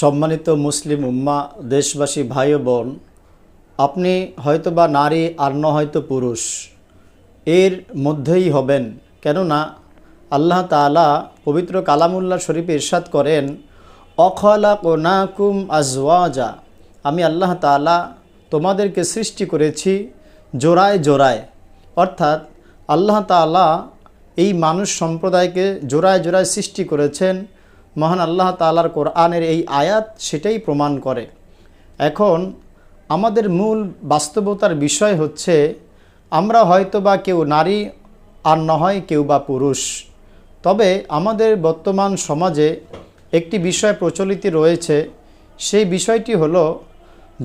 সম্মানিত মুসলিম উম্মা, দেশবাসী ভাই বোন, আপনি হয়তো বা নারী আর ন হয়তো পুরুষ। এর মধ্যেই হবেন। কেননা আল্লাহ তাআলা পবিত্র কালামুল্লাহ শরীফে ইরশাদ করেন অখলা কোনাকুম আজওয়াজা। আমি আল্লাহ তাআলা তোমাদেরকে সৃষ্টি করেছি জোড়ায় জোড়ায়। অর্থাৎ আল্লাহ তাআলা এই মানুষ সম্প্রদায়কে জোড়ায় জোড়ায় সৃষ্টি করেছেন মহান আল্লাহ তালার কোরআনের এই আয়াত সেটাই প্রমাণ করে। এখন আমাদের মূল বাস্তবতার বিষয় হচ্ছে, আমরা হয়তো বা কেউ নারী আর নয় কেউ বা পুরুষ। তবে আমাদের বর্তমান সমাজে একটি বিষয় প্রচলিত রয়েছে, সেই বিষয়টি হলো,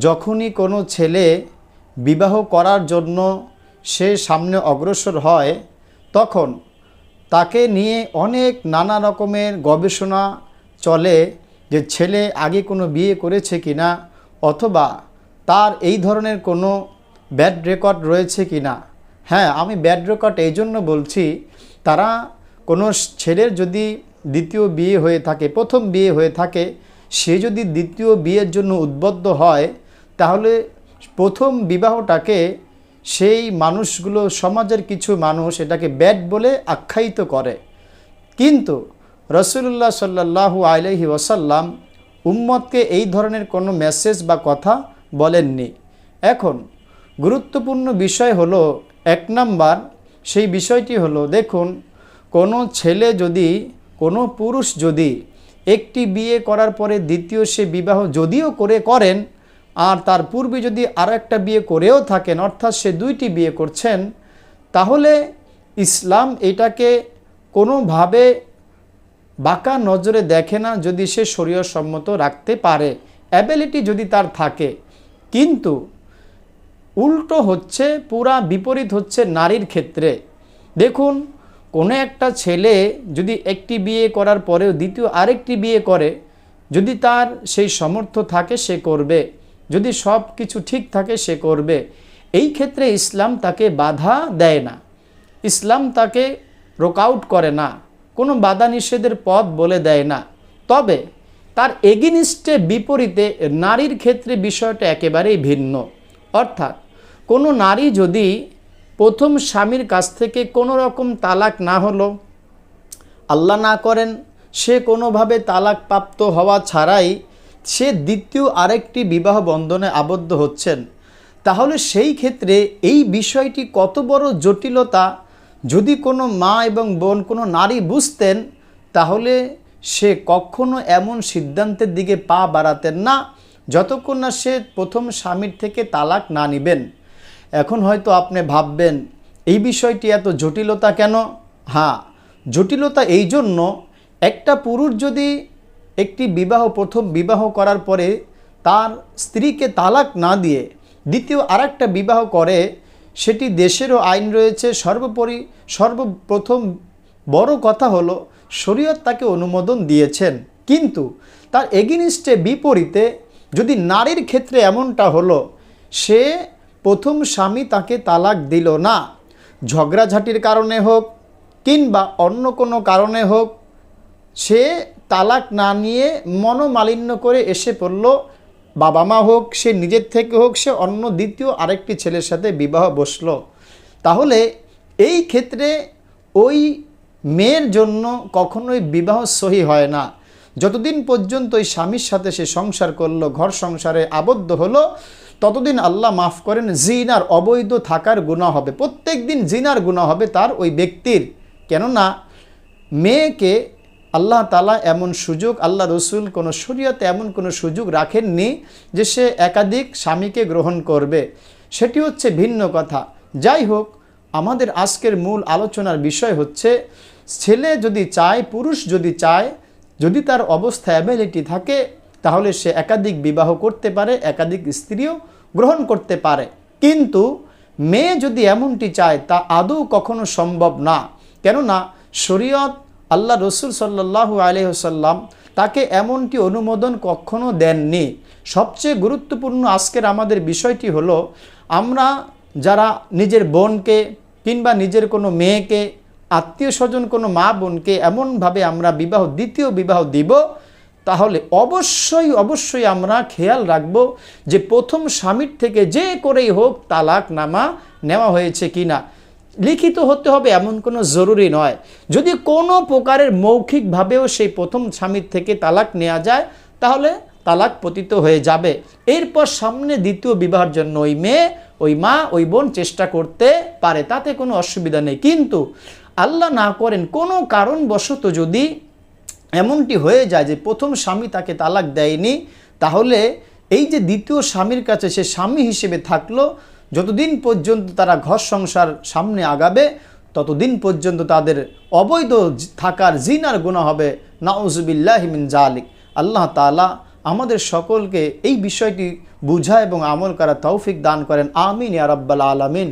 যখনই কোনো ছেলে বিবাহ করার জন্য সে সামনে অগ্রসর হয়, তখন তাকে নিয়ে অনেক নানা রকমের গবেষণা চলে যে ছেলে আগে কোনো বিয়ে করেছে কি না, অথবা তার এই ধরনের কোনো ব্যাড রেকর্ড রয়েছে কি না। হ্যাঁ আমি ব্যাড রেকর্ড এই জন্য বলছি, তারা কোনো ছেলের যদি দ্বিতীয় বিয়ে হয়ে থাকে, প্রথম বিয়ে হয়ে থাকে, সে যদি দ্বিতীয় বিয়ের জন্য উদ্বদ্ধ হয়, তাহলে প্রথম বিবাহটাকে সেই মানুষগুলো সমাজের কিছু মানুষ এটাকে ব্যাড বলে আখ্যায়িত করে। কিন্তু রসুল্লাহ সাল্লাহু আলহি ওসাল্লাম উম্মতকে এই ধরনের কোনো মেসেজ বা কথা বলেননি। এখন গুরুত্বপূর্ণ বিষয় হলো এক নাম্বার, সেই বিষয়টি হলো, দেখুন, কোনো ছেলে যদি, কোনো পুরুষ যদি একটি বিয়ে করার পরে দ্বিতীয় সে বিবাহ যদিও করে করেন আর তার পূর্বে যদি আরও একটা বিয়ে করেও থাকেন, অর্থাৎ সে দুইটি বিয়ে করছেন, তাহলে ইসলাম এটাকে কোনোভাবে বাঁকা নজরে দেখে না যদি সে শরীয় সম্মত রাখতে পারে। অ্যাবিলিটি যদি তার থাকে। কিন্তু উল্টো হচ্ছে, পুরা বিপরীত হচ্ছে নারীর ক্ষেত্রে। দেখুন, কোনো একটা ছেলে যদি একটি বিয়ে করার পরেও দ্বিতীয় আরেকটি বিয়ে করে, যদি তার সেই সমর্থ থাকে সে করবে। যদি সব কিছু ঠিক থাকে, সে করবে। এই ক্ষেত্রে ইসলাম তাকে বাধা দেয় না। ইসলাম তাকে রোকআউট করে না। কোনো বাধা নিষেধের পথ বলে দেয় না। তবে তার এগিনিস্টে বিপরীতে নারীর ক্ষেত্রে বিষয়টা একেবারেই ভিন্ন। অর্থাৎ কোনো নারী যদি প্রথম স্বামীর কাছ থেকে কোনো রকম তালাক না হলো, আল্লাহ না করেন, সে কোনোভাবে তালাক প্রাপ্ত হওয়া ছাড়াই সে দ্বিতীয় আরেকটি বিবাহ বন্ধনে আবদ্ধ হচ্ছেন। তাহলে সেই ক্ষেত্রে এই বিষয়টি কত বড় জটিলতা? যদি কোনো মা এবং বোন, কোনো নারী বুঝতেন, তাহলে সে কখনো এমন সিদ্ধান্তের দিকে পা বাড়াতেন না, যতক্ষণ না সে প্রথম স্বামীর থেকে তালাক না নিবেন। এখন হয়তো আপনি ভাববেন, এই বিষয়টি এত জটিলতা কেন? হ্যাঁ জটিলতা এই জন্য একটা পুরুষ যদি একটি বিবাহ, প্রথম বিবাহ করার পরে তার স্ত্রীকে তালাক না দিয়ে দ্বিতীয় আরেকটা বিবাহ করে, সেটি দেশেরও আইন রয়েছে। সর্বোপরি, সর্বপ্রথম বড় কথা হলো, শরীয়ত তাকে অনুমোদন দিয়েছেন। কিন্তু তার এগিনিস্টে বিপরীতে যদি নারীর ক্ষেত্রে এমনটা হলো, সে প্রথম স্বামী তাকে তালাক দিল না। ঝগড়াঝাটির কারণে হোক কিংবা অন্য কোনো কারণে হোক, সে তালাক না নিয়ে মনোমালিন্য করে এসে পড়ল। বাবা মা হোক, সে নিজের থেকে হোক, সে অন্য দ্বিতীয় আরেকটি ছেলের সাথে বিবাহ বসল। তাহলে এই ক্ষেত্রে ওই মেয়ের জন্য কখনোই বিবাহ সহি হয় না। যতদিন পর্যন্ত ওই স্বামীর সাথে সে সংসার করল, ঘর সংসারে আবদ্ধ হলো, ততদিন আল্লাহ মাফ করেন, জিনার অবৈধ থাকার গুণা হবে। প্রত্যেক দিন জিনার গুণা হবে তার ওই ব্যক্তির। কেননা মেয়েকে আল্লাহ তালা এমন সুযোগ, আল্লাহ রসুল কোনো শরীয়তে এমন কোনো সুযোগ রাখেননি যে সে একাধিক স্বামীকে গ্রহণ করবে। সেটি হচ্ছে ভিন্ন কথা। যাই হোক, আমাদের আজকের মূল আলোচনার বিষয় হচ্ছে, ছেলে যদি চায়, পুরুষ যদি চায়, যদি তার অবস্থা অ্যাবিলিটি থাকে, তাহলে সে একাধিক বিবাহ করতে পারে, একাধিক স্ত্রীও গ্রহণ করতে পারে। কিন্তু মেয়ে যদি এমনটি চায়, তা আদৌ কখনো সম্ভব না। কেননা, শরীয়ত আল্লাহ রসুল সাল্লাহু আলহ্লাম তাকে এমনটি অনুমোদন কখনো দেননি। সবচেয়ে গুরুত্বপূর্ণ আজকের আমাদের বিষয়টি হলো, আমরা যারা নিজের বোনকে কিংবা নিজের কোনো মেয়েকে আত্মীয় স্বজন কোনো মা বোনকে এমনভাবে আমরা বিবাহ, দ্বিতীয় বিবাহ দিব, তাহলে অবশ্যই অবশ্যই আমরা খেয়াল রাখব যে প্রথম স্বামীর থেকে যে করেই হোক তালাক নামা নেওয়া হয়েছে কিনা। লিখিত হতে হবে, এমন কোনো জরুরি নয়। যদি কোনো প্রকারের মৌখিকভাবেও সেই প্রথম স্বামীর থেকে তালাক নেওয়া যায়, তাহলে তালাক পতিত হয়ে যাবে। এরপর সামনে দ্বিতীয় বিবাহের জন্য ওই মেয়ে, ওই মা, ওই বোন চেষ্টা করতে পারে, তাতে কোনো অসুবিধা নেই। কিন্তু আল্লাহ না করেন, কোনো কারণবশত যদি এমনটি হয়ে যায় যে প্রথম স্বামী তাকে তালাক দেয়নি, তাহলে এই যে দ্বিতীয় স্বামীর কাছে সে স্বামী হিসেবে থাকল যতদিন পর্যন্ত তারা ঘর সংসার সামনে আগাবে, ততদিন পর্যন্ত তাদের অবৈধ থাকার জিনার গুণা হবে। নাউজুবিল্লাহিমিন জালিক আল্লাহ তালা আমাদের সকলকে এই বিষয়টি বুঝা এবং আমল করা তৌফিক দান করেন। আমিন আরব্বাল রাব্বাল আলামিন।